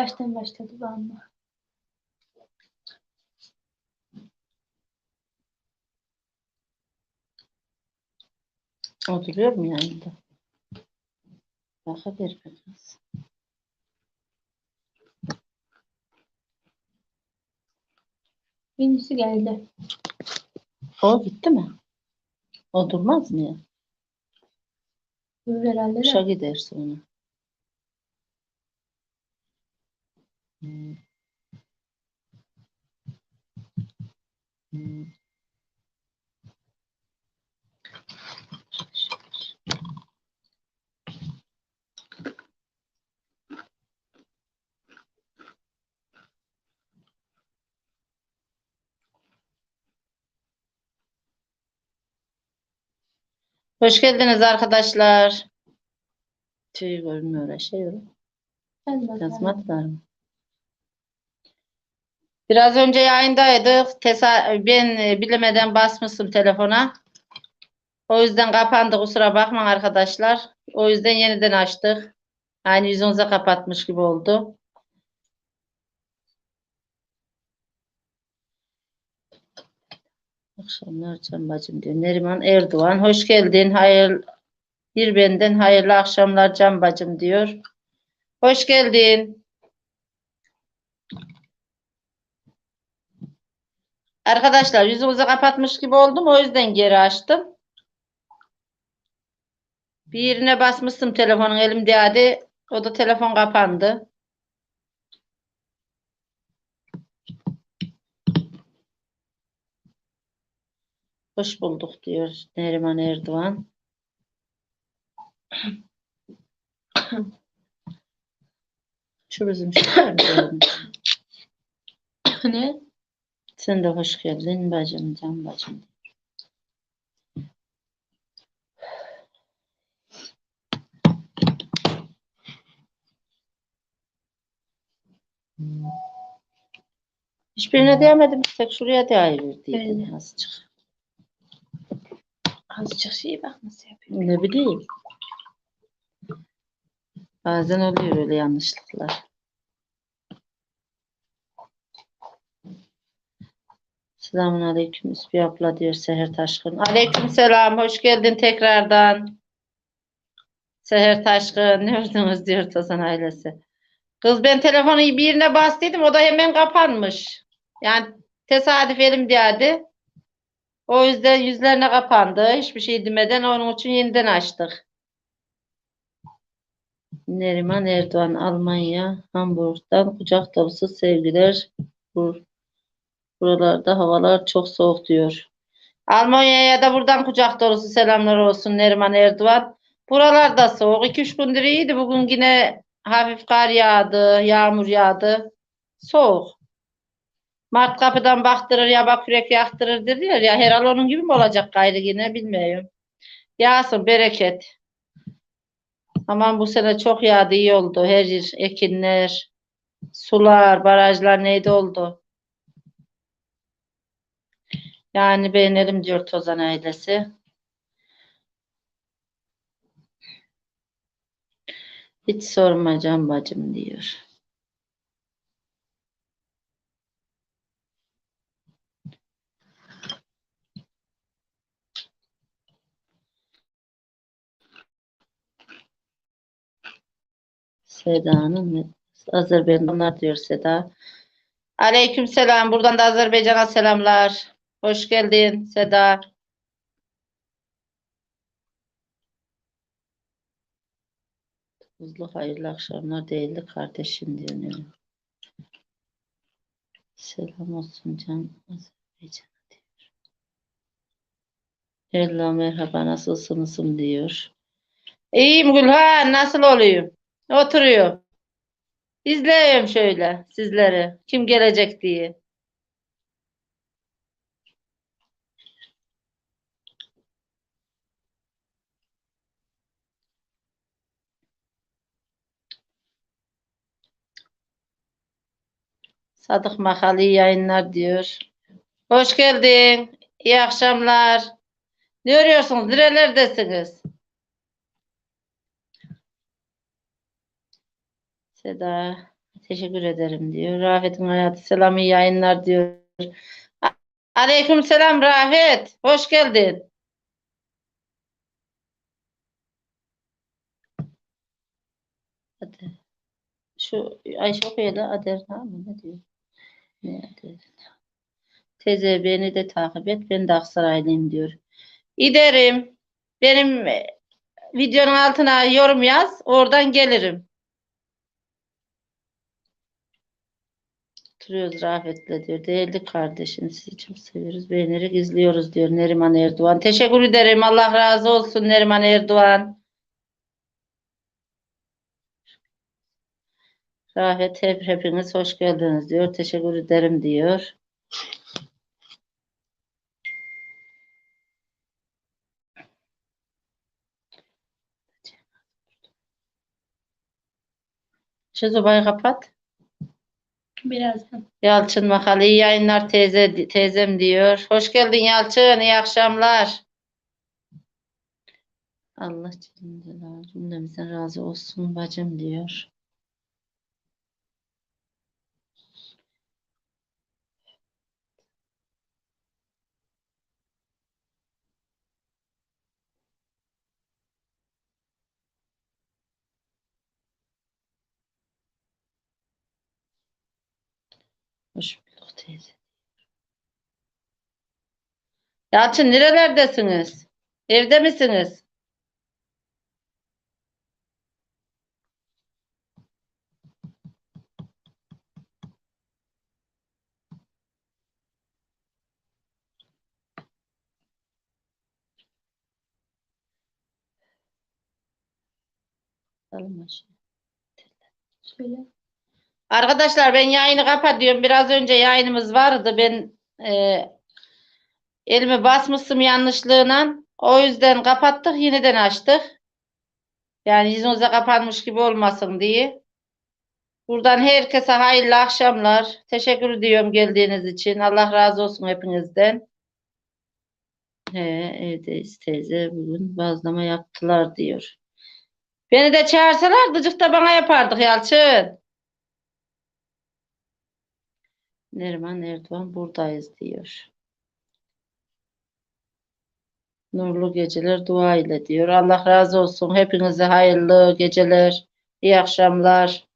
Baştan başladı bu anla. Oturuyor mu yanında? Bakabilir bir kız. Birisi geldi. O gitti mi? O durmaz mı ya? Durur herhalde de. Kuşa gider sonra. Hoş geldiniz arkadaşlar. Şey görünmüyor, şey yok. Yazmadılar mı? Biraz önce yayındaydık. Tesa ben e, bilemeden basmışım telefona. O yüzden kapandı. Kusura bakmayın arkadaşlar. O yüzden yeniden açtık. Yani yüzünüze kapatmış gibi oldu. Akşamlar Can bacım diyor. Neriman Erdoğan. Hoş geldin. Hayır, bir benden hayırlı akşamlar Can bacım diyor. Hoş geldin. Arkadaşlar yüzünüzü kapatmış gibi oldum. O yüzden geri açtım. Bir yerine basmıştım telefonun elimde hadi. O da telefon kapandı. Hoş bulduk diyor Neriman Erdoğan. Şu bizim ne? Sen de hoş geldin bacım, can bacım. Hiçbirine diyemedim. Tek şuraya değiverdi. Öyle. Azıcık. Azıcık şey bak nasıl yapıyor. Ne bileyim. Bazen oluyor öyle yanlışlıklar. Selamun aleyküm Üsbi abla diyor Seher Taşkın. Aleyküm selam. Hoş geldin tekrardan. Seher Taşkın. Ne gördünüz diyor Tozan ailesi. Kız ben telefonu bir yerine bastıydım. O da hemen kapanmış. Yani tesadüf elimdeydi. O yüzden yüzlerine kapandı. Hiçbir şey demeden onun için yeniden açtık. Neriman Erdoğan Almanya Hamburg'dan kucak dolusu sevgiler. Bur buralarda havalar çok soğuk diyor. Almanya'ya da buradan kucak dolusu selamlar olsun Neriman Erdoğan. Buralarda soğuk. 2-3 gündür iyiydi. Bugün yine hafif kar yağdı, yağmur yağdı. Soğuk. Mart kapıdan baktırır ya bak kürek yaktırır dediler ya. Herhal onun gibi mi olacak gayrı yine bilmiyorum. Yağsın bereket. Aman bu sene çok yağdı iyi oldu. Her yer ekinler, sular, barajlar neydi oldu. Yani beğenelim diyor Tozan ailesi. Hiç sorma can bacım diyor. Seda'nın Azerbaycanlar diyor Seda. Aleyküm selam. Buradan da Azerbaycan'a selamlar. Hoş geldin Seda. Hızlı hayırlı akşamlar değerli kardeşim diyor. Nuri. Selam olsun can Azerbaycan'a diyor. Hello merhaba nasılsınızım diyor. İyiyim Gülhan nasıl olayım? Oturuyor. İzliyorum şöyle sizleri. Kim gelecek diye. Sadık Makali yayınlar diyor. Hoş geldin. İyi akşamlar. Ne arıyorsunuz? Nerelerdesiniz? Seda. Teşekkür ederim diyor. Rafet'in hayatı selam iyi yayınlar diyor. Aleyküm selam Rafet. Hoş geldin. Hadi. Şu Ayşe okuyla Aderna mı ne diyor? Teyze beni de takip et. Ben de Aksaraylıyım diyor. Giderim. Benim e, videonun altına yorum yaz. Oradan gelirim. Oturuyoruz Rafet'le diyor. Değerli kardeşim sizi çok seviyoruz. Beğenerek izliyoruz diyor Neriman Erdoğan. Teşekkür ederim. Allah razı olsun Neriman Erdoğan. Rafet hep, hepiniz hoş geldiniz diyor. Teşekkür ederim diyor. Şu sobayı kapat. Birazdan. Yalçın Makalı iyi yayınlar teyze teyzem diyor. Hoş geldin Yalçın. iyi akşamlar. Allah cümle- cümlemizden razı olsun bacım diyor. Hoş bulduk teyze. Yalçın nerelerdesiniz? Evde misiniz? Söyle. Arkadaşlar ben yayını kapatıyorum. Biraz önce yayınımız vardı. Ben e, elimi basmıştım yanlışlığına. O yüzden kapattık. Yeniden açtık. Yani yüzünüze kapanmış gibi olmasın diye. Buradan herkese hayırlı akşamlar. Teşekkür ediyorum geldiğiniz için. Allah razı olsun hepinizden. He, teyze. Bugün bazlama yaptılar diyor. Beni de çağırsalar gıcık da bana yapardık Yalçın. Neriman Erdoğan buradayız diyor. Nurlu geceler dua ile diyor. Allah razı olsun. Hepinize hayırlı geceler, iyi akşamlar.